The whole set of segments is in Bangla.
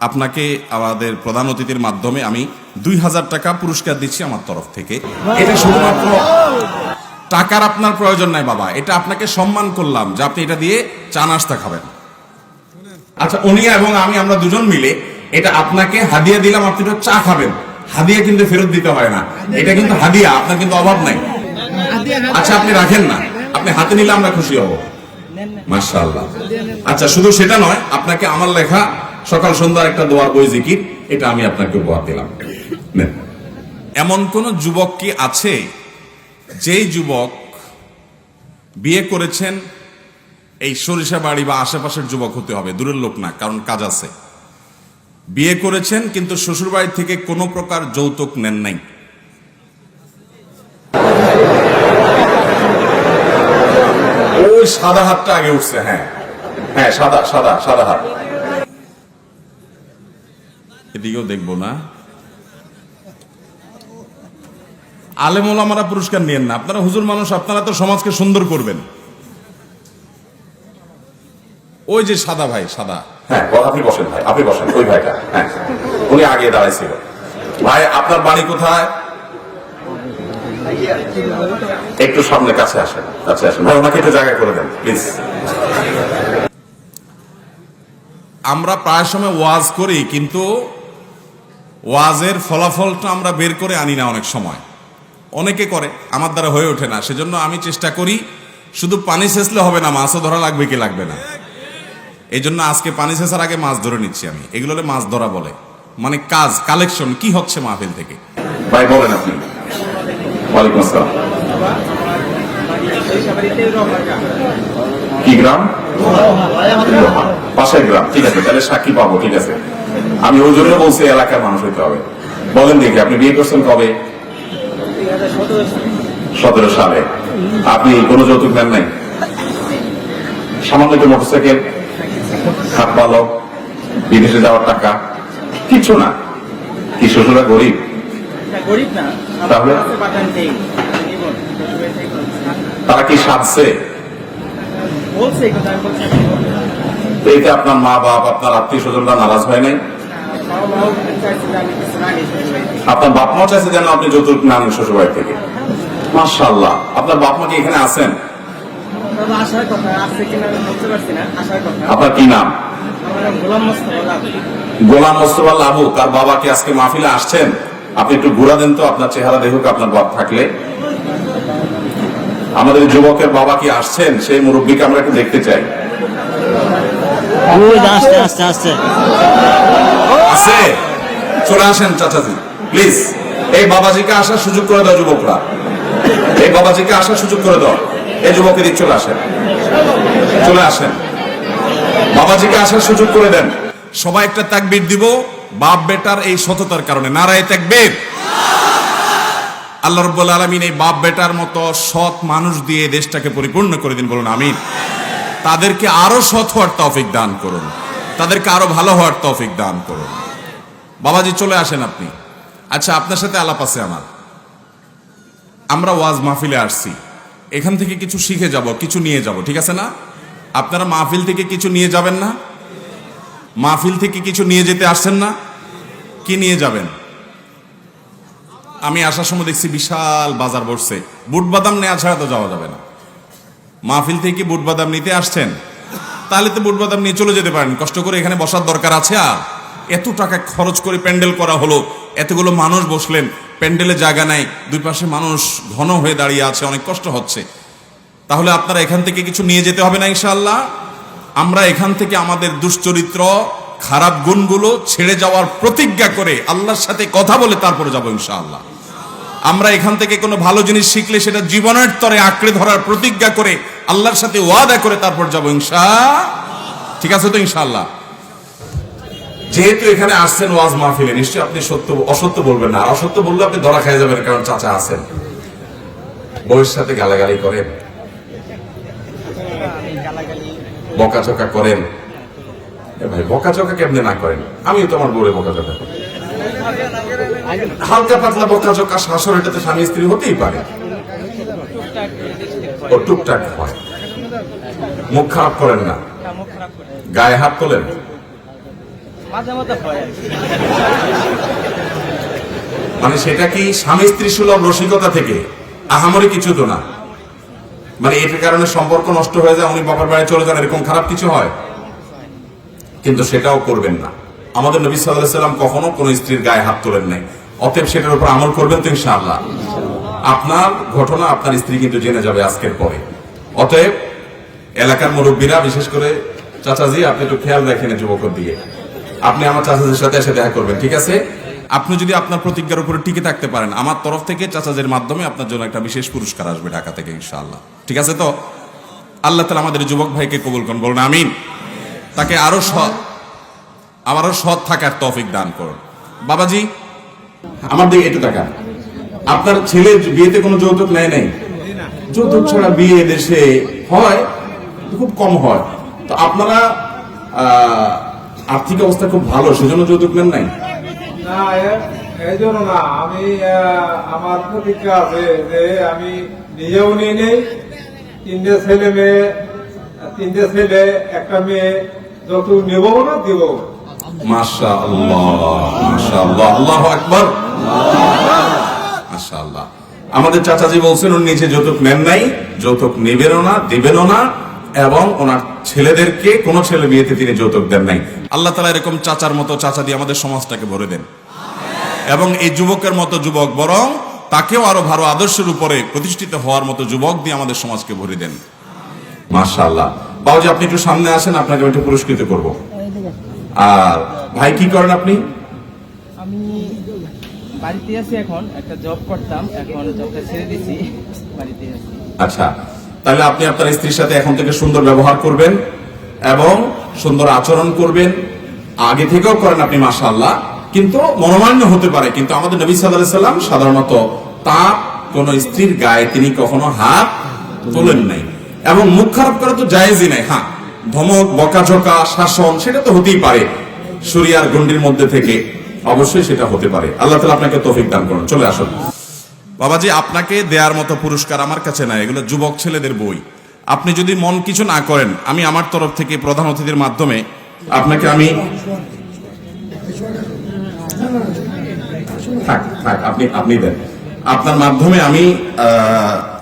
আপনাকে আমাদের প্রধান অতিথির মাধ্যমে আমি দুই হাজার টাকা পুরস্কার দিচ্ছি আমার তরফ থেকে। এটা শুধুমাত্র টাকার আপনার প্রয়োজন নাই বাবা, এটা আপনাকে সম্মান করলাম যে আপনি এটা দিয়ে চা নাস্তা খাবেন। আচ্ছা উনি এবং আমি, আমরা দুজন মিলে এটা আপনাকে হাদিয়া দিলাম, আপনি তো চা খাবেন। হাদিয়া কিন্তু ফেরত দিতে হয় না। এটা কিন্তু হাদিয়া, আপনার কিন্তু অভাব নাই। আচ্ছা আপনি রাখেন না। আপনি হাতে নিলে আমরা খুশি হব। মাশাআল্লাহ। আচ্ছা শুধু সেটা নয়, আপনাকে আমার লেখা সকাল সন্ধ্যা একটা দোয়ার বই জিকির এটা আমি আপনাকে উপহার দিলাম। এমন কোন যুবক কি আছে যেই যুবক বিয়ে করেছেন এই সরিষা বাড়ি বা আশেপাশের যুবক হতে হবে দূরের লোক না কারণ কাজ আছে। বিয়ে করেছেন কিন্তু শ্বশুর বাড়ি থেকে কোনো প্রকার যৌতুক নেন নাই। ওই সাদা হাতটা আগে উঠছে হ্যাঁ। হ্যাঁ সাদা সাদা সাদা হাত। এদিকেও দেখব না। আলেমুল আমরা পুরস্কার নিয়েন না। আপনারা হুজুর মানুষ আপনারা তো সমাজকে সুন্দর করবেন। ওই যে সাদা ভাই সাদা। হ্যাঁ আপনি বসেন ভাই আপনি বসেন ওই ভাইটা হ্যাঁ। উনি আগে দাঁড়াইছিল। ভাই আপনার বাড়ি কোথায়? একটু সামনে কাছে আসেন কাছে আসেন। ভাই ওনাকে একটু জায়গা করে দেন প্লিজ। আমরা প্রায় সময় ওয়াজ করি কিন্তু ওয়াজের ফলাফলটা আমরা বের করে আনি না অনেক সময়। অনেকে করে, আমার দ্বারা হয়ে ওঠে না। সেজন্য আমি চেষ্টা করি, শুধু পানি সেচলে হবে না, মাছও ধরা লাগবে কি লাগবে না। এই জন্য আজকে পানি সেচার আগে মাছ ধরে নিচ্ছি আমি। এগুলোরে মাছ ধরা বলে। মানে কাজ, কালেকশন, কি হচ্ছে মাহফিল থেকে? ভাই, বলেন আপনি। কি গ্রাম? পাশের গ্রাম, ঠিক আছে। তাহলে সাক্ষী পাবো, ঠিক আছে। আমি ওই জন্য বলছি এলাকার মানুষ হইতে হবে। বলেন দেখি আপনি বিয়ে করছেন কবে? সতেরো সালে। আপনি কোনো যৌতুক নেন নাই? সামান্য একটু মোটরসাইকেল হাত বালক বিদেশে যাওয়ার টাকা কিছু না। কি শ্বশুরা গরিব? তাহলে? তারা কি সাজছে? বলছে এই কথা আমি বলছি তো এতে আপনার মা বাপ আপনার আত্মীয় স্বজনরা নারাজ হয় নাই? আপনার বাপ মা চাইছে যেন আপনি যৌতুক নেন শ্বশুরবাড়ি থেকে। মাশাল্লাহ আপনার বাপ মা কি এখানে আছেন? না আপনার কি নাম? গোলাম মোস্তফা লাভ তার বাবা কি আজকে মাহফিলে আসছেন? আপনি একটু ঘুরা দেন তো, আপনার চেহারা দেখুক, আপনার বাপ থাকলে। আমাদের যুবকের বাবা কি আসছেন? সেই মুরব্বীকে আমরা একটু দেখতে চাই। আস্তে আস্তে আস্তে আছে। চলে আসেন চাচাজি প্লিজ এই বাবাজিকে আসার সুযোগ করে দাও যুবকরা। এই বাবাজিকে আসার সুযোগ করে দাও। এই যুবকের দিক চলে আসেন। চলে আসেন। বাবাজিকে আসার সুযোগ করে দেন। সবাই একটা তাকবীর দিব, বাপ বেটার এই সততার কারণে। নারায় তাকবীর। আল্লাহ রব্বুল আলমিন এই বাপ বেটার মতো সৎ মানুষ দিয়ে দেশটাকে পরিপূর্ণ করে দিন বলুন, আমিন। তাদেরকে আরও সৎ হওয়ার তৌফিক দান করুন। তাদেরকে আরও ভালো হওয়ার তৌফিক দান করুন। বাবাজি চলে আসেন আপনি। আচ্ছা আপনার সাথে আলাপ আছে আমার। আমরা ওয়াজ মাহফিলে আসছি। এখান থেকে কিছু শিখে যাব, কিছু নিয়ে যাব, ঠিক আছে না? আপনারা মাহফিল থেকে কিছু নিয়ে যাবেন না? মাহফিল থেকে কিছু নিয়ে যেতে আসছেন না? কি নিয়ে যাবেন? আমি আসার সময় দেখছি বিশাল বাজার বসছে। বুট বাদাম নেওয়া ছাড়া তো যাওয়া যাবে না। মাহফিল থেকে বুট বাদাম নিতে আসছেন? তাহলে তো বুট বাদাম নিয়ে চলে যেতে পারেন। কষ্ট করে এখানে বসার দরকার আছে আর? এত টাকা খরচ করে প্যান্ডেল করা হলো, এতগুলো মানুষ বসলেন, প্যান্ডেলে জায়গা নাই, দুই পাশে মানুষ ঘন হয়ে দাঁড়িয়ে আছে, অনেক কষ্ট হচ্ছে। তাহলে আপনারা এখান থেকে কিছু নিয়ে যেতে হবে না ইনশাআল্লাহ? আমরা এখান থেকে আমাদের দুশ্চরিত্র, খারাপ গুণগুলো ছেড়ে যাওয়ার প্রতিজ্ঞা করে আল্লাহর সাথে কথা বলে তারপরে যাব ইনশাআল্লাহ। আমরা এখান থেকে কোনো ভালো জিনিস শিখলে সেটা জীবনের তরে আঁকড়ে ধরার প্রতিজ্ঞা করে আল্লাহর সাথে ওয়াদা করে তারপর যাব ইনশা ঠিক আছে তো ইনশাআল্লাহ? যেহেতু এখানে আসছেন ওয়াজ মাহফিলে, নিশ্চয়ই আপনি সত্য, অসত্য বলবেন না। অসত্য বললে আপনি ধরা খাই যাবেন কারণ চাচা আছেন। বউয়ের সাথে গালাগালি করেন। বকাঝকা করেন। ভাই, বকাঝকা কেমনে না করেন? আমিও তোমার বউরে বকাঝকা করি। হালকা পাতলা বকাঝকা শাসন এটাতে স্বামী স্ত্রী হতেই পারে। ও টুকটাক হয়। মুখ খারাপ করেন না। গায়ে হাত তোলেন মাঝে মাঝে হয় আর কি। মানে সেটা কি স্বামী স্ত্রী সুলভ রসিকতা থেকে? আহামরি কিছু তো না। মানে এটার কারণে সম্পর্ক নষ্ট হয়ে যায়, উনি বাবার বাড়ি চলে যান, এরকম খারাপ কিছু হয়? কিন্তু সেটাও করবেন না। আমাদের নবী সাল্লাহ সাল্লাম কখনো কোনো স্ত্রীর গায়ে হাত তোলেন নাই। অতএব সেটার উপর আমল করবেন তো ইনশাআল্লাহ। আপনার ঘটনা আপনার স্ত্রী কিন্তু জেনে যাবে আজকের পরে। অতএব এলাকার মুরব্বীরা, বিশেষ করে চাচাজি, আপনি একটু খেয়াল রাখেন যুবকের দিকে। আপনি আমার চাচাদের সাথে এসে দেখা করবেন, ঠিক আছে? আপনি যদি আপনার প্রতিজ্ঞার উপরে টিকে থাকতে পারেন, আমার তরফ থেকে চাচাজির মাধ্যমে আপনার জন্য একটা বিশেষ পুরস্কার আসবে ঢাকা থেকে, ইনশাআল্লাহ। ঠিক আছে তো? আল্লাহ তালা আমাদের যুবক ভাইকে কবুল করুন, বলুন আমিন। তাকে আরও সৎ আমারও সৎ থাকার তৌফিক দান করুন। বাবাজি, আমার দিকে একটু টাকা আপনার ছেলের বিয়েতে কোনো যৌতুক নেয় নাই? যৌতুক ছাড়া বিয়ে দেশে হয় খুব কম হয়। তো আপনারা আর্থিক অবস্থা খুব ভালো সেজন্য যৌতুক নেন নাই? না এই জন্য না আমি আমার প্রতিজ্ঞা আছে যে আমি নিজেও নিয়ে নেই তিনটে ছেলে মেয়ে তিনটে ছেলে একটা মেয়ে যত নেব না দিব? মাশা আল্লাহ মাশা আল্লাহ আল্লাহ আকবর। মাশা আল্লাহ আমাদের চাচাজি বলছেন উনি নিচে যৌতুক নেন নাই যৌতুক নেবেনও না দিবেনও না এবং ওনার ছেলেদেরকে কোনো ছেলে বিয়েতে তিনি যৌতুক দেন নাই। আল্লাহ তালা এরকম চাচার মতো চাচা দিয়ে আমাদের সমাজটাকে ভরে দেন। এবং এই যুবকের মতো যুবক বরং তাকেও আরও ভালো আদর্শের উপরে প্রতিষ্ঠিত হওয়ার মতো যুবক দিয়ে আমাদের সমাজকে ভরে দেন। মাশাআল্লাহ। বাবুজি আপনি একটু সামনে আসেন আপনাকে একটু পুরস্কৃত করব। আর ভাই কি করেন আপনি? আমি বাড়িতে আছি এখন একটা জব করতাম এখন জবটা ছেড়ে দিছি বাড়িতে আছি। আচ্ছা তাহলে আপনি আপনার স্ত্রীর সাথে এখন থেকে সুন্দর ব্যবহার করবেন এবং সুন্দর আচরণ করবেন। আগে থেকেও করেন আপনি, মাশাআল্লাহ। কিন্তু মনোমান্য হতে পারে, কিন্তু আমাদের নবী সাল্লাহ সাল্লাম সাধারণত তার কোন স্ত্রীর গায়ে তিনি কখনো হাত তোলেন নাই। এবং মুখ খারাপ করা তো জায়েজই নাই হ্যাঁ। ধমক, বকাঝকা, শাসন, সেটা তো হতেই পারে শরিয়ার গন্ডির মধ্যে থেকে। অবশ্যই সেটা হতে পারে। আল্লাহ তালা আপনাকে তৌফিক দান করুন। চলে আসুন। বাবাজি, আপনাকে দেওয়ার মতো পুরস্কার আমার কাছে নাই, এগুলো যুবক ছেলেদের বই। আপনি যদি মন কিছু না করেন, আমি আমার তরফ থেকে প্রধান অতিথির মাধ্যমে আপনাকে আমি আপনি আপনার মাধ্যমে আমি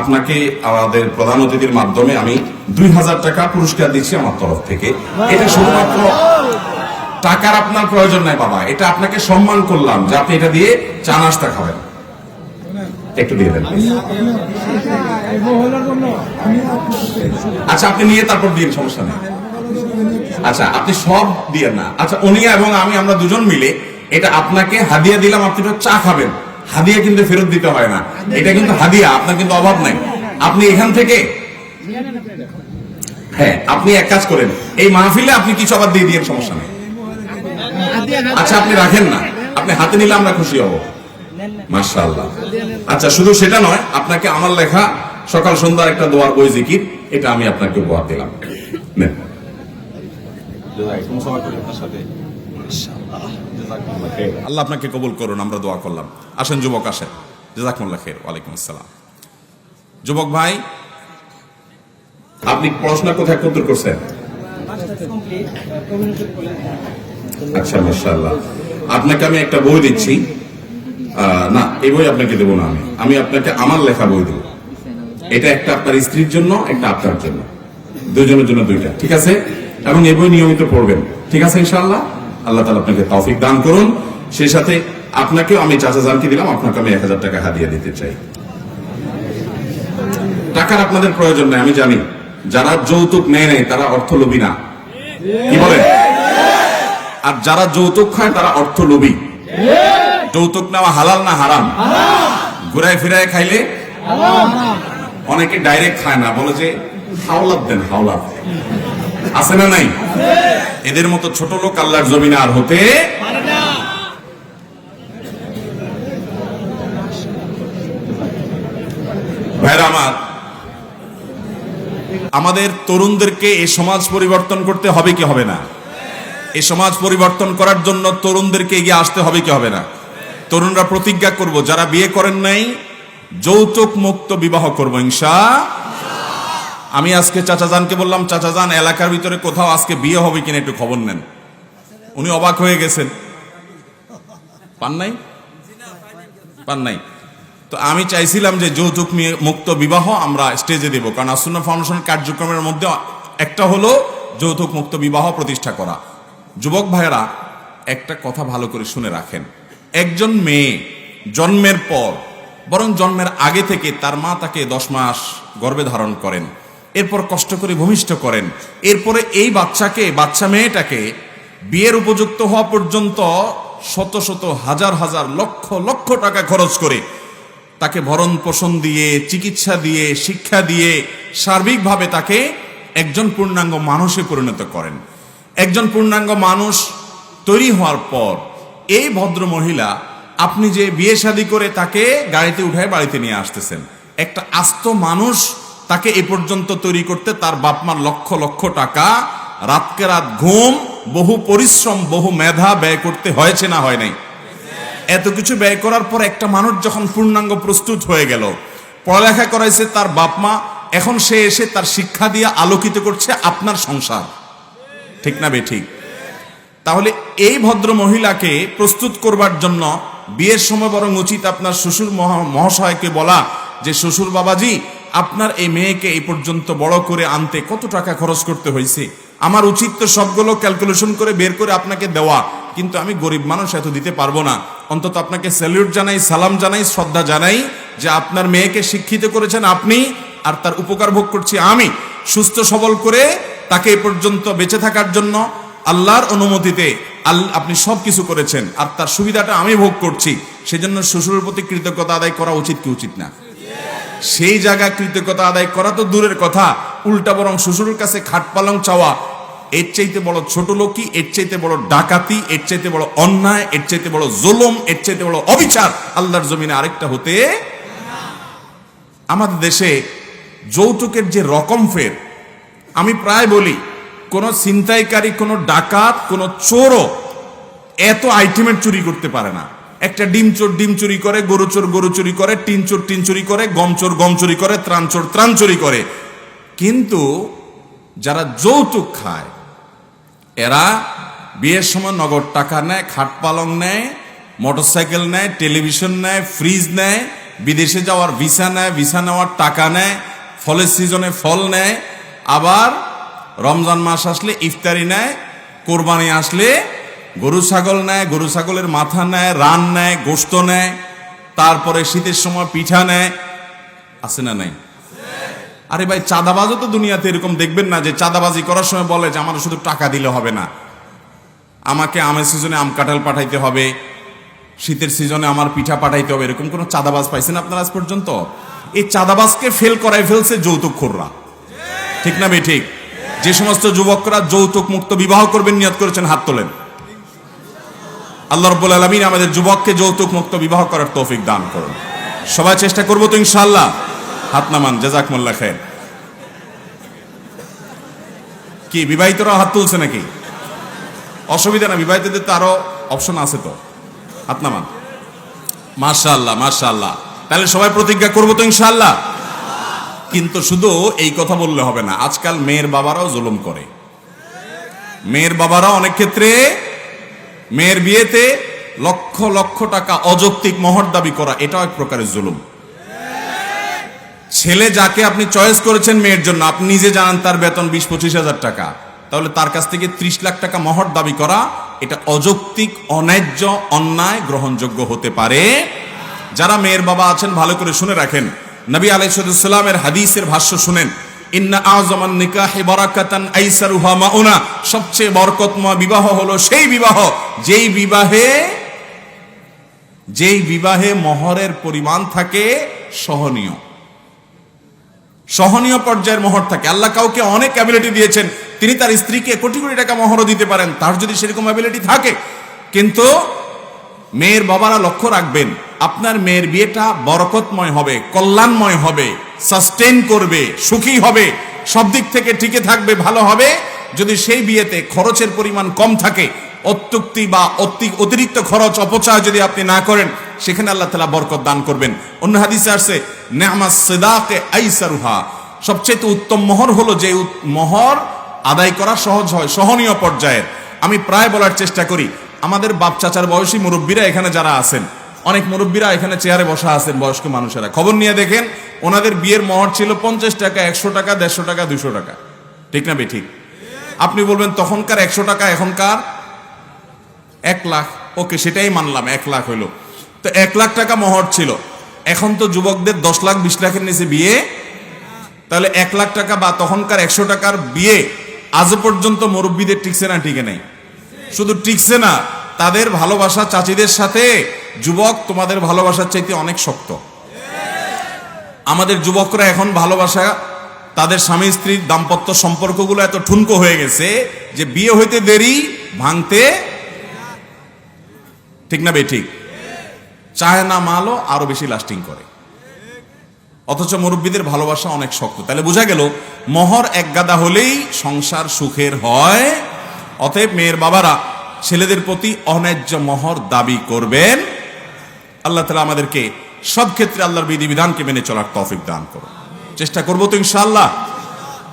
আপনাকে আমাদের প্রধান অতিথির মাধ্যমে আমি দুই হাজার টাকা পুরস্কার দিচ্ছি আমার তরফ থেকে। এটা শুধুমাত্র টাকার আপনার প্রয়োজন নাই, বাবা। এটা আপনাকে সম্মান করলাম যে আপনি এটা দিয়ে চা নাস্তা খাবেন। একটু দিয়ে দেন আচ্ছা আপনি নিয়ে তারপর দিন সমস্যা নেই। আচ্ছা আপনি সব দিয়ে না। আচ্ছা উনি এবং আমি, আমরা দুজন মিলে এটা আপনাকে হাদিয়া দিলাম, আপনি চা খাবেন। হাদিয়া কিন্তু ফেরত দিতে হয় না। এটা কিন্তু হাদিয়া, আপনার কিন্তু অভাব নাই। আপনি এখান থেকে হ্যাঁ আপনি এক কাজ করেন। এই মাহফিলে আপনি কিছু আবার দিয়ে দিয়েন, সমস্যা নেই। আচ্ছা আপনি রাখেন না। আপনি হাতে নিলে আমরা খুশি হব। মাশাআল্লাহ। আচ্ছা শুধু সেটা নয় আপনাকে আমার লেখা সকাল সন্ধ্যার একটা দোয়ার বই জিকির এটা আমি আপনাকে উপহার দিলাম। নেন। আল্লাহ আপনাকে কবুল করুন আমরা দোয়া করলাম। আসেন যুবক আসেন জাজাকুল্লাহ খের ওয়ালাইকুম আসসালাম। যুবক ভাই আপনি পড়াশোনা কোথায় কত করছেন? আচ্ছা মাশাআল্লাহ। আপনাকে আমি একটা বই দিচ্ছি। না, এই বই আপনাকে দেবো না আমি। আমি আপনাকে আমার লেখা বই দেবো। এটা একটা আপনার স্ত্রীর জন্য, একটা আপনার জন্য। দুজনের জন্য দুইটা, ঠিক আছে? এবং এই বই নিয়মিত পড়বেন, ঠিক আছে ইনশাআল্লাহ? আল্লাহ তালা আপনাকে তৌফিক দান করুন। সেই সাথে আপনাকেও আমি চাচা জানকে দিলাম, আপনাকে আমি এক হাজার টাকা হাদিয়া দিতে চাই। টাকার আপনাদের প্রয়োজন নাই, আমি জানি। যারা যৌতুক নেয় নাই, তারা অর্থলোভী না। কি বলেন? আর যারা যৌতুক খায়, তারা অর্থলোভী। যৌতুক নেওয়া হালাল না হারাম? ঘুরায় ফিরায় খাইলে অনেকে ডাইরেক্ট খায় না বলে যে হাওলাত দেন হাওলাত। আছে না নাই? এদের মতো ছোট লোক আল্লাহর জমিনে আর হতে ভাইরা আমার আমাদের তরুণদেরকে এ সমাজ পরিবর্তন করতে হবে কি হবে না? এ সমাজ পরিবর্তন করার জন্য তরুণদেরকে এগিয়ে আসতে হবে কি হবে না? তরুণরা প্রতিজ্ঞা করব, যারা বিয়ে করেন নাই, যৌতুক মুক্ত বিবাহ করব, ইনশা আমি আজকে চাচাজানকে বললাম, চাচাজান, এলাকার ভিতরে কোথাও আজকে বিয়ে হবে কিনা একটু খবর নেন। উনি অবাক হয়ে গেছেন। পান নাই? পান নাই। তো আমি চাইছিলাম যে যৌতুক মুক্ত বিবাহ আমরা স্টেজে দেব, কারণ আসুন্না ফাউন্ডেশন কার্যক্রমের মধ্যে একটা হলো যৌতুক মুক্ত বিবাহ প্রতিষ্ঠা করা। যুবক ভাইয়েরা, একটা কথা ভালো করে শুনে রাখেন। একজন মেয়ে জন্মের পর, বরং জন্মের আগে থেকে তার মা তাকে দশ মাস গর্ভে ধারণ করেন। এরপর কষ্ট করে ভূমিষ্ঠ করেন। এরপরে এই বাচ্চাকে, বাচ্চা মেয়েটাকে বিয়ের উপযুক্ত হওয়া পর্যন্ত শত শত হাজার হাজার লক্ষ লক্ষ টাকা খরচ করে তাকে ভরণ পোষণ দিয়ে, চিকিৎসা দিয়ে, শিক্ষা দিয়ে সার্বিকভাবে তাকে একজন পূর্ণাঙ্গ মানুষে পরিণত করেন। একজন পূর্ণাঙ্গ মানুষ তৈরি হওয়ার পর এই ভদ্র মহিলা আপনি যে বিয়ে শাদী করে তাকে গাড়িতে উঠায় বাড়িতে নিয়ে আসতেছেন। একটা আস্ত মানুষ তাকে এ পর্যন্ত তৈরি করতে তার বাপমার লক্ষ লক্ষ টাকা, রাতকে রাত ঘুম, বহু পরিশ্রম, বহু মেধা ব্যয় করতে হয়েছে না হয় নাই? এত কিছু ব্যয় করার পর একটা মানুষ যখন পূর্ণাঙ্গ প্রস্তুত হয়ে গেল, পড়ালেখা করাইছে তার বাপমা, এখন সে এসে তার শিক্ষা দিয়ে আলোকিত করছে আপনার সংসার। ঠিক না বে ঠিক? তাহলে এই ভদ্র মহিলাকে প্রস্তুত করবার জন্য বিয়ের সময় বরং উচিত আপনার শ্বশুর মহা- মহাশয়কে বলা যে, শ্বশুর বাবাজি, আপনার এই মেয়েকে এই পর্যন্ত বড় করে আনতে কত টাকা খরচ করতে হয়েছে? আমার উচিত তো সবগুলো ক্যালকুলেশন করে বের করে আপনাকে দেওয়া। কিন্তু আমি গরিব মানুষ, এত দিতে পারব না। অন্তত আপনাকে স্যালিউট জানাই, সালাম জানাই, শ্রদ্ধা জানাই যে, আপনার মেয়েকে শিক্ষিত করেছেন আপনি আর তার উপকার ভোগ করছি আমি। সুস্থ সবল করে তাকে এ পর্যন্ত বেঁচে থাকার জন্য আল্লাহর অনুমতিতে আপনি সব কিছু করেছেন। আর তার সুবিধাটা আমি ভোগ করছি। সেজন্য শ্বশুরের প্রতি কৃতজ্ঞতা আদায় করা উচিত কি উচিত না? সেই জায়গা কৃতজ্ঞতা আদায় করা তো দূরের কথা। উল্টা বরং শ্বশুরের কাছে খাট পালং চাওয়া, এর চাইতে বড় ছোট লোকই, এর চাইতে বড় ডাকাতি, এর চাইতে বড় অন্যায়, এর চাইতে বড় জুলুম, এর চাইতে বড় অবিচার আল্লাহর জমিনে আরেকটা হতে আমাদের দেশে যৌতুকের যে রকম ফের, আমি প্রায় বলি কোনো ছিনতাইকারী, কোনো ডাকাত, কোনো চোরও এত আইটেমের চুরি করতে পারে না। একটা ডিম চোর ডিম চুরি করে, গরু চোর গরু চুরি করে, টিন চোর টিন চুরি করে, গম চোর গম চুরি করে, ত্রাণ চোর ত্রাণ চুরি করে। কিন্তু যারা যৌতুক খায়, এরা বিয়ের সময় নগদ টাকা নেয়, খাট পালং নেয়, মোটরসাইকেল নেয়, টেলিভিশন নেয়, ফ্রিজ নেয়, বিদেশে যাওয়ার ভিসা নেয়, ভিসা নেওয়ার টাকা নেয়, ফলের সিজনে ফল নেয়, আবার রমজান মাস আসলে ইফতারি নেয়, কোরবানি আসলে গরু ছাগল নেয়, গরু ছাগলের মাথা নেয়, রান নেয়, গোস্ত নেয়, তারপরে শীতের সময় পিঠা নেয়। আছে না নাই? আরে ভাই, চাঁদাবাজও তো দুনিয়াতে এরকম দেখবেন না যে চাঁদাবাজি করার সময় বলে যে আমার শুধু টাকা দিলে হবে না। আমাকে আমের সিজনে আম কাঁঠাল পাঠাইতে হবে, শীতের সিজনে আমার পিঠা পাঠাইতে হবে, এরকম কোনো চাঁদাবাজ পাইছেন আপনারা আজ পর্যন্ত? এই চাঁদাবাজকে ফেল করাই ফেলছে যৌতুক খোররা। ঠিক না বে ঠিক? যে সমস্ত যুবকরা যৌতুক মুক্ত বিবাহ করবেন, নিয়ত করেছেন, হাত তোলেন। আল্লাহ রব্বুল আলমিন আমাদের যুবককে যৌতুক মুক্ত বিবাহ করার তৌফিক দান করুন। সবাই চেষ্টা করব তো ইনশাল্লাহ হাত নামান জাজাকমুল্লা খের কি বিবাহিতরা হাত তুলছে নাকি? অসুবিধা না, বিবাহিতদের তো আরও অপশন আছে তো। হাত নামান। মার্শাল্লাহ মার্শাল্লাহ তাহলে সবাই প্রতিজ্ঞা করব তো ইনশাল্লাহ কিন্তু শুধু এই কথা বললে হবে না, আজকাল মেয়ের বাবারাও জুলুম করে। মেয়ের বাবারা অনেক ক্ষেত্রে মেয়ের বিয়েতে লক্ষ লক্ষ টাকা অযৌক্তিক মহর দাবি করা, এটাও এক প্রকারের জুলুম। ছেলে যাকে আপনি চয়েস করেছেন মেয়ের জন্য, আপনি নিজে জানান তার বেতন বিশ পঁচিশ হাজার টাকা, তাহলে তার কাছ থেকে ত্রিশ লাখ টাকা মহর দাবি করা, এটা অযৌক্তিক, অন্যায্য, অন্যায় গ্রহণযোগ্য হতে পারে। যারা মেয়ের বাবা আছেন, ভালো করে শুনে রাখেন। নবী আলাইসালামের হাদিসের ভাষ্য শুনেন সবচেয়ে বরকতময় বিবাহ হলো সেই বিবাহ, যেই বিবাহে যেই বিবাহে মহরের পরিমাণ থাকে সহনীয়। সহনীয় পর্যায়ের মহর থাকে। আল্লাহ কাউকে অনেক অ্যাবিলিটি দিয়েছেন। তিনি তার স্ত্রীকে কোটি কোটি টাকা মহরও দিতে পারেন। তার যদি সেরকম অ্যাবিলিটি থাকে, কিন্তু মেয়ের বাবারা লক্ষ্য রাখবেন, আপনার মেয়ের বিয়েটা বরকতময় হবে, কল্যাণময় হবে সাস্টেন করবে, সুখী হবে, সব দিক থেকে টিকে থাকবে, ভালো হবে। যদি সেই বিয়েতে খরচের পরিমাণ কম থাকে, অত্যুক্তি বা অতি- অতিরিক্ত খরচ, অপচয় যদি আপনি না করেন, সেখানে আল্লাহ তালা বরকত দান করবেন। অন্য হাদিসে আসছে নেহমা সেদাকে আইসারুহা। সবচেয়ে উত্তম মোহর হলো যে মোহর আদায় করা সহজ হয়, সহনীয় পর্যায়ের। আমি প্রায় বলার চেষ্টা করি আমাদের বাপ চাচার বয়সী মুরব্বীরা এখানে যারা আছেন, অনেক মুরব্বীরা এখানে চেয়ারে বসা আছেন বয়স্ক মানুষেরা। খবর নিয়ে দেখেন, ওনাদের বিয়ের মহর ছিল পঞ্চাশ টাকা, একশো টাকা, দেড়শো টাকা দুশো টাকা। ঠিক না ঠিক আপনি বলবেন, তখনকার একশো টাকা, এখনকার এক লাখ। ওকে, সেটাই মানলাম, এক লাখ হইল। তো এক লাখ টাকা মহর ছিল। এখন তো যুবকদের দশ লাখ, বিশ লাখের নিচে বিয়ে। তাহলে এক লাখ টাকা বা তখনকার একশো টাকার বিয়ে আজও পর্যন্ত মুরব্বীদের টিকছে না, টিকে নেই। শুধু টিকছে না, তাদের ভালোবাসা চাচিদের সাথে যুবক তোমাদের ভালোবাসার চাইতে অনেক শক্ত। আমাদের যুবকরা এখন ভালোবাসা, তাদের স্বামী স্ত্রীর দাম্পত্য সম্পর্কগুলো এত ঠুনকো হয়ে গেছে যে বিয়ে হইতে দেরি, ভাঙতে ঠিক না বে ঠিক? চায় না মালও আরও বেশি লাস্টিং করে। অথচ মুরব্বীদের ভালোবাসা অনেক শক্ত। তাহলে বোঝা গেল, মোহর এক গাদা হলেই সংসার সুখের হয়। অতএব মেয়ের বাবারা, ছেলেদের প্রতি অন্যায্য মহর দাবি করবেন। আল্লাহ তালা আমাদেরকে সব ক্ষেত্রে আল্লাহর বিধিবিধানকে মেনে চলার তৌফিক দান করুন। চেষ্টা করব তো ইনশাআল্লাহ।